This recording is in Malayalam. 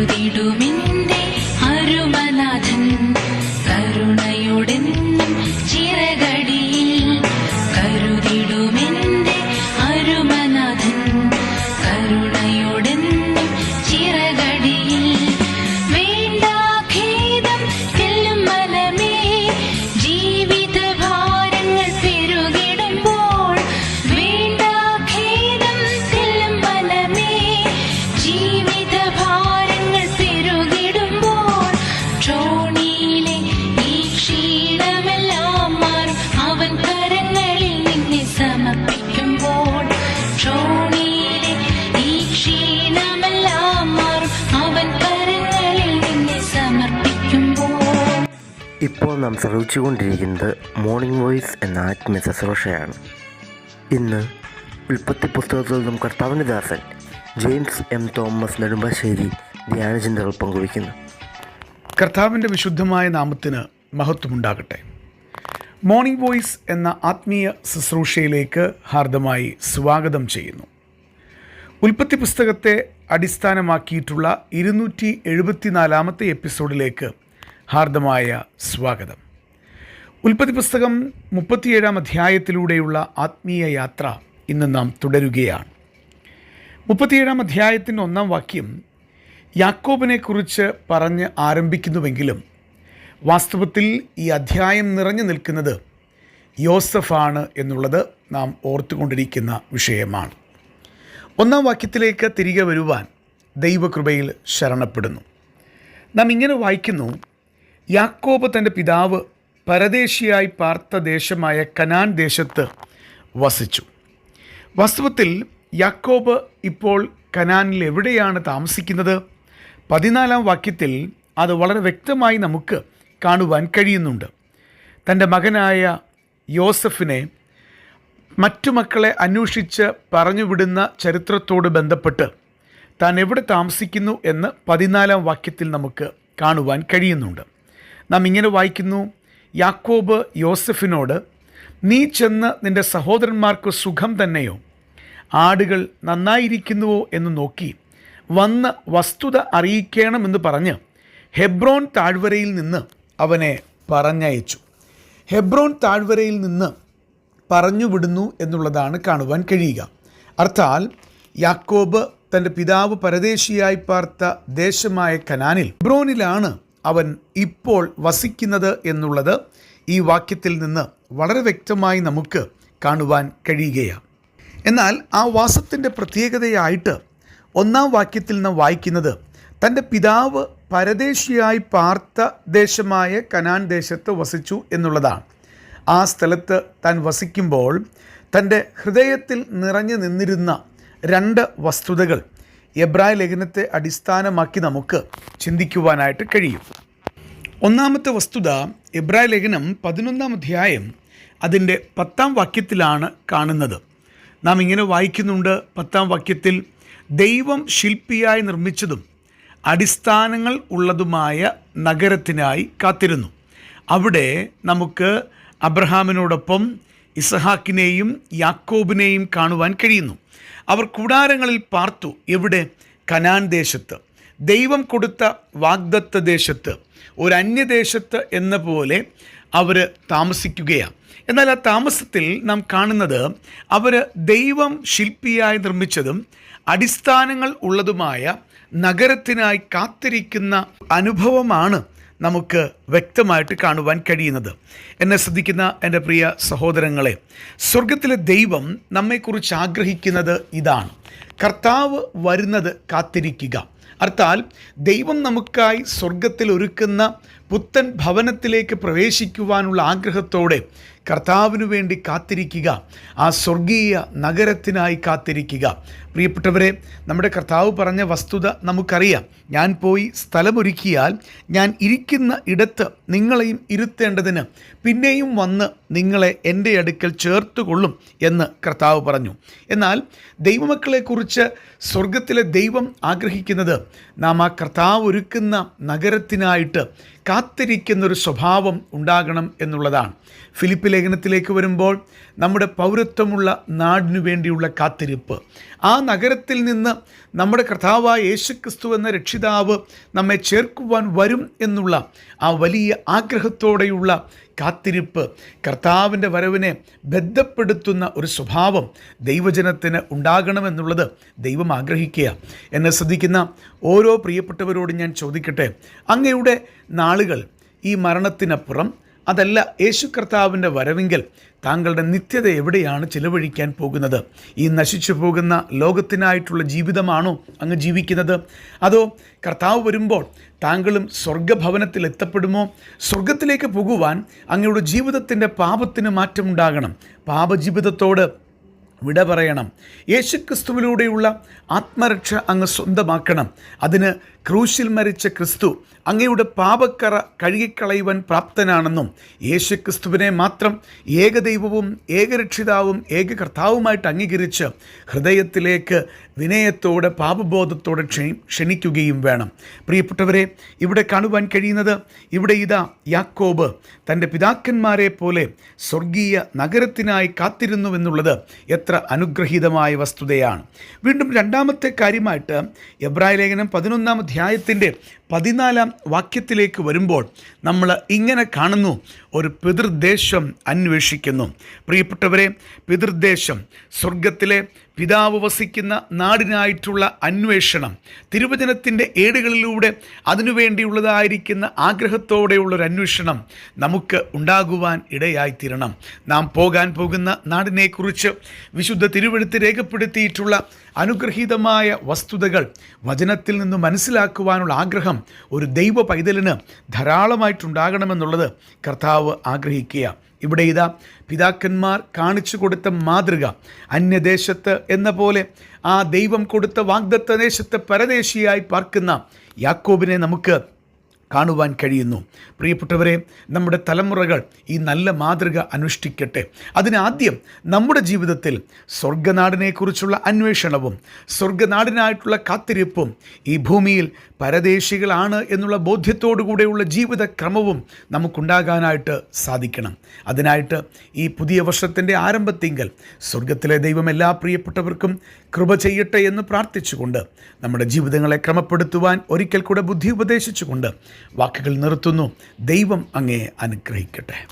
வாழ்ந்திடுமே ഇപ്പോൾ നാം ശ്രവിച്ചുകൊണ്ടിരിക്കുന്നത് മോർണിംഗ് വോയിസ് എന്ന ആത്മീയ ശുശ്രൂഷയാണ്. ഇന്ന് ഉൽപ്പത്തി പുസ്തകത്തിൽ നിന്നും കർത്താവിന്റെ ദാസൻ ജെയിംസ് എം തോമസ് നെടുമ്പാശ്ശേരി ധ്യാനചിന്തകൾ പങ്കുവയ്ക്കുന്നു. കർത്താവിന്റെ വിശുദ്ധമായ നാമത്തിന് മഹത്വമുണ്ടാകട്ടെ. മോർണിംഗ് വോയിസ് എന്ന ആത്മീയ ശുശ്രൂഷയിലേക്ക് ഹാർദമായി സ്വാഗതം ചെയ്യുന്നു. ഉൽപ്പത്തി പുസ്തകത്തെ അടിസ്ഥാനമാക്കിയിട്ടുള്ള ഇരുന്നൂറ്റി എഴുപത്തിനാലാമത്തെ എപ്പിസോഡിലേക്ക് ഹാർദമായ സ്വാഗതം. ഉൽപ്പത്തി പുസ്തകം മുപ്പത്തിയേഴാം അധ്യായത്തിലൂടെയുള്ള ആത്മീയ യാത്ര ഇന്ന് നാം തുടരുകയാണ്. മുപ്പത്തിയേഴാം അധ്യായത്തിന്റെ ഒന്നാം വാക്യം യാക്കോബിനെക്കുറിച്ച് പറഞ്ഞ് ആരംഭിക്കുന്നുവെങ്കിലും വാസ്തവത്തിൽ ഈ അധ്യായം നിറഞ്ഞു നിൽക്കുന്നത് യോസഫാണ് എന്നുള്ളത് നാം ഓർത്തുകൊണ്ടിരിക്കുന്ന വിഷയമാണ്. ഒന്നാം വാക്യത്തിലേക്ക് തിരികെ വരുവാൻ ദൈവകൃപയിൽ ശരണപ്പെടുന്നു. നാം ഇങ്ങനെ വായിക്കുന്നു യാക്കോബ് തന്റെ പിതാവ് പരദേശിയായി പാർത്ത ദേശമായ കനാൻ ദേശത്ത് വസിച്ചു. വാസ്തവത്തിൽ യാക്കോബ് ഇപ്പോൾ കനാനിൽ എവിടെയാണ് താമസിക്കുന്നത്? പതിനാലാം വാക്യത്തിൽ അത് വളരെ വ്യക്തമായി നമുക്ക് കാണുവാൻ കഴിയുന്നുണ്ട്. തന്റെ മകനായ യോസഫിനെ മറ്റു മക്കളെ അന്വേഷിച്ച് പറഞ്ഞുവിടുന്ന ചരിത്രത്തോട് ബന്ധപ്പെട്ട് താൻ എവിടെ താമസിക്കുന്നു എന്ന് പതിനാലാം വാക്യത്തിൽ നമുക്ക് കാണുവാൻ കഴിയുന്നുണ്ട്. നാം ഇങ്ങനെ വായിക്കുന്നു യാക്കോബ് യോസഫിനോട് നീ ചെന്ന് നിന്റെ സഹോദരന്മാർക്ക് സുഖം തന്നെയോ? ആടുകൾ നന്നായിരിക്കുന്നുവോ എന്ന് നോക്കി വന്ന് വസ്തുത അറിയിക്കണമെന്ന് പറഞ്ഞ് ഹെബ്രോൻ താഴ്വരയിൽ നിന്ന് അവനെ പറഞ്ഞയച്ചു. ഹെബ്രോൻ താഴ്വരയിൽ നിന്ന് പറഞ്ഞു വിടുന്നു എന്നുള്ളതാണ് കാണുവാൻ കഴിയുക. അർത്ഥാൽ യാക്കോബ് തന്റെ പിതാവ് പരദേശിയായി പാർത്ത ദേശമായ കനാനിൽ ഹെബ്രോനിലാണ് അവൻ ഇപ്പോൾ വസിക്കുന്നത് എന്നുള്ളത് ഈ വാക്യത്തിൽ നിന്ന് വളരെ വ്യക്തമായി നമുക്ക് കാണുവാൻ കഴിയുകയാണ്. എന്നാൽ ആ വാസത്തിന്റെ പ്രത്യേകതയായിട്ട് ഒന്നാം വാക്യത്തിൽ നാം വായിക്കുന്നത് തന്റെ പിതാവ് പരദേശിയായി പാർത്ത ദേശമായ കനാൻ ദേശത്ത് വസിച്ചു എന്നുള്ളതാണ്. ആ സ്ഥലത്ത് താൻ വസിക്കുമ്പോൾ തന്റെ ഹൃദയത്തിൽ നിറഞ്ഞു നിന്നിരുന്ന രണ്ട് വസ്തുതകൾ എബ്രായ ലേഖനത്തെ അടിസ്ഥാനമാക്കി നമുക്ക് ചിന്തിക്കുവാനായിട്ട് കഴിയും. ഒന്നാമത്തെ വസ്തുത എബ്രായ ലേഖനം പതിനൊന്നാം അധ്യായം അതിന്റെ പത്താം വാക്യത്തിലാണ് കാണുന്നത്. നാം ഇങ്ങനെ വായിക്കുന്നുണ്ട് പത്താം വാക്യത്തിൽ ദൈവം ശില്പിയായി നിർമ്മിച്ചതും അടിസ്ഥാനങ്ങൾ ഉള്ളതുമായ നഗരത്തിനായി കാത്തിരുന്നു. അവിടെ നമുക്ക് അബ്രഹാമിനോടൊപ്പം ഇസഹാക്കിനെയും യാക്കോബിനെയും കാണുവാൻ കഴിയുന്നു. അവർ കൂടാരങ്ങളിൽ പാർത്തു എവിടെ? കനാൻ ദേശത്ത്. ദൈവം കൊടുത്ത വാഗ്ദത്ത ദേശത്ത്. ഒരു അന്യദേശത്ത് എന്ന പോലെ അവർ താമസിക്കുകയാണ്. എന്നാൽ ആ താമസത്തിൽ നാം കാണുന്നത് അവർ ദൈവം ശില്പിയായി നിർമ്മിച്ചതും അടിസ്ഥാനങ്ങൾ ഉള്ളതുമായ നഗരത്തിനായി കാത്തിരിക്കുന്ന അനുഭവമാണ് നമുക്ക് വ്യക്തമായിട്ട് കാണുവാൻ കഴിയുന്നത്. എന്നെ ശ്രദ്ധിക്കുന്ന എന്റെ പ്രിയ സഹോദരങ്ങളെ സ്വർഗത്തിലെ ദൈവം നമ്മെക്കുറിച്ച് ആഗ്രഹിക്കുന്നത് ഇതാണ്. കർത്താവ് വരുന്നത് കാത്തിരിക്കുക. അർത്ഥാൽ ദൈവം നമുക്കായി സ്വർഗത്തിൽ ഒരുക്കുന്ന പുത്തൻ ഭവനത്തിലേക്ക് പ്രവേശിക്കുവാനുള്ള ആഗ്രഹത്തോടെ കർത്താവിനു വേണ്ടി കാത്തിരിക്കുക ആ സ്വർഗീയ നഗരത്തിനായി കാത്തിരിക്കുക. പ്രിയപ്പെട്ടവരെ നമ്മുടെ കർത്താവ് പറഞ്ഞ വസ്തുത നമുക്കറിയാം. ഞാൻ പോയി സ്ഥലമൊരുക്കിയാൽ ഞാൻ ഇരിക്കുന്ന ഇടത്ത് നിങ്ങളെയും ഇരുത്തേണ്ടതിന് പിന്നെയും വന്ന് നിങ്ങളെ എന്റെ അടുക്കൽ ചേർത്തുകൊള്ളും എന്ന് കർത്താവ് പറഞ്ഞു. എന്നാൽ ദൈവമക്കളെക്കുറിച്ച് സ്വർഗത്തിലെ ദൈവം ആഗ്രഹിക്കുന്നത് നാം ആ കർത്താവ് ഒരുക്കുന്ന നഗരത്തിനായിട്ട് കാത്തിരിക്കുന്നൊരു സ്വഭാവം ഉണ്ടാകണം എന്നുള്ളതാണ്. ഫിലിപ്പ് ലേഖനത്തിലേക്ക് വരുമ്പോൾ നമ്മുടെ പൗരത്വമുള്ള നാടിനു വേണ്ടിയുള്ള കാത്തിരിപ്പ്. ആ നഗരത്തിൽ നിന്ന് നമ്മുടെ കർത്താവായ യേശുക്രിസ്തു എന്ന രക്ഷിതാവ് നമ്മെ ചേർക്കുവാൻ വരും എന്നുള്ള ആ വലിയ ആഗ്രഹത്തോടെയുള്ള കാത്തിരിപ്പ് കർത്താവിന്റെ വരവിനെ ബന്ധപ്പെടുത്തുന്ന ഒരു സ്വഭാവം ദൈവജനത്തിന് ഉണ്ടാകണമെന്നുള്ളത് ദൈവം ആഗ്രഹിക്കുക. എന്നെ ശ്രദ്ധിക്കുന്ന ഓരോ പ്രിയപ്പെട്ടവരോടും ഞാൻ ചോദിക്കട്ടെ അങ്ങയുടെ നാളുകൾ ഈ മരണത്തിനപ്പുറം അതല്ല യേശു കർത്താവിന്റെ വരവെങ്കിൽ താങ്കളുടെ നിത്യത എവിടെയാണ് ചിലവഴിക്കാൻ പോകുന്നത്? ഈ നശിച്ചു പോകുന്ന ലോകത്തിനായിട്ടുള്ള ജീവിതമാണോ അങ്ങ് ജീവിക്കുന്നത്? അതോ കർത്താവ് വരുമ്പോൾ താങ്കളും സ്വർഗഭവനത്തിൽ എത്തപ്പെടുമോ? സ്വർഗത്തിലേക്ക് പോകുവാൻ അങ്ങയുടെ ജീവിതത്തിന്റെ പാപത്തിന് മാറ്റമുണ്ടാകണം. പാപജീവിതത്തോട് വിട പറയണം. യേശുക്രിസ്തുവിലൂടെയുള്ള ആത്മരക്ഷ അങ്ങ് സ്വന്തമാക്കണം. അതിന് ക്രൂശിൽ മരിച്ച ക്രിസ്തു അങ്ങയുടെ പാപക്കറ കഴുകിക്കളയുവാൻ പ്രാപ്തനാണെന്നും യേശുക്രിസ്തുവിനെ മാത്രം ഏകദൈവവും ഏകരക്ഷിതാവും ഏക കർത്താവുമായിട്ട് അംഗീകരിച്ച് ഹൃദയത്തിലേക്ക് വിനയത്തോടെ പാപബോധത്തോടെ ക്ഷണി ക്ഷണിക്കുകയും വേണം. പ്രിയപ്പെട്ടവരെ ഇവിടെ കാണുവാൻ കഴിയുന്നത് ഇവിടെ ഇതാ യാക്കോബ് തന്റെ പിതാക്കന്മാരെ പോലെ സ്വർഗീയ നഗരത്തിനായി കാത്തിരുന്നുവെന്നുള്ളത് എത്ര അനുഗ്രഹീതമായ വസ്തുതയാണ്. വീണ്ടും രണ്ടാമത്തെ കാര്യമായിട്ട് എബ്രായ ലേഖനം പതിനൊന്നാം അധ്യായത്തിന്റെ പതിനാലാം വാക്യത്തിലേക്ക് വരുമ്പോൾ നമ്മൾ ഇങ്ങനെ കാണുന്നു. ഒരു പിതൃദേശം അന്വേഷിക്കുന്നു. പ്രിയപ്പെട്ടവരെ പിതൃദേശം സ്വർഗത്തിലെ പിതാവ് വസിക്കുന്ന നാടിനായിട്ടുള്ള അന്വേഷണം തിരുവചനത്തിന്റെ ഏടുകളിലൂടെ അതിനുവേണ്ടിയുള്ളതായിരിക്കുന്ന ആഗ്രഹത്തോടെയുള്ളൊരു അന്വേഷണം നമുക്ക് ഉണ്ടാകുവാൻ ഇടയായിത്തീരണം. നാം പോകാൻ പോകുന്ന നാടിനെക്കുറിച്ച് വിശുദ്ധ തിരുവെടുത്ത് രേഖപ്പെടുത്തിയിട്ടുള്ള അനുഗ്രഹീതമായ വസ്തുതകൾ വചനത്തിൽ നിന്ന് മനസ്സിലാക്കുവാനുള്ള ആഗ്രഹം ഒരു ദൈവ പൈതലിന് ധാരാളമായിട്ടുണ്ടാകണമെന്നുള്ളത് കർത്താവ് ആഗ്രഹിക്കുക ഇവിടെ ഇതാ പിതാക്കന്മാർ കാണിച്ചു കൊടുത്ത മാതൃക അന്യദേശത്ത് എന്ന പോലെ ആ ദൈവം കൊടുത്ത വാഗ്ദത്ത ദേശത്ത് പരദേശിയായി പാർക്കുന്ന യാക്കോബിനെ നമുക്ക് കാണുവാൻ കഴിയുന്നു. പ്രിയപ്പെട്ടവരെ നമ്മുടെ തലമുറകൾ ഈ നല്ല മാതൃക അനുഷ്ഠിക്കട്ടെ. അതിനാദ്യം നമ്മുടെ ജീവിതത്തിൽ സ്വർഗനാടിനെക്കുറിച്ചുള്ള അന്വേഷണവും സ്വർഗനാടിനായിട്ടുള്ള കാത്തിരിപ്പും ഈ ഭൂമിയിൽ പരദേശികളാണ് എന്നുള്ള ബോധ്യത്തോടു കൂടെയുള്ള ജീവിതക്രമവും നമുക്കുണ്ടാകാനായിട്ട് സാധിക്കണം. അതിനായിട്ട് ഈ പുതിയ വർഷത്തിന്റെ ആരംഭത്തിങ്കൽ സ്വർഗത്തിലെ ദൈവം എല്ലാ പ്രിയപ്പെട്ടവർക്കും കൃപ ചെയ്യട്ടെ എന്ന് പ്രാർത്ഥിച്ചുകൊണ്ട് നമ്മുടെ ജീവിതങ്ങളെ ക്രമപ്പെടുത്തുവാൻ ഒരിക്കൽ കൂടെ ബുദ്ധി ഉപദേശിച്ചുകൊണ്ട് വാക്കുകൾ നിർത്തുന്നു. ദൈവം അങ്ങേ അനുഗ്രഹിക്കട്ടെ.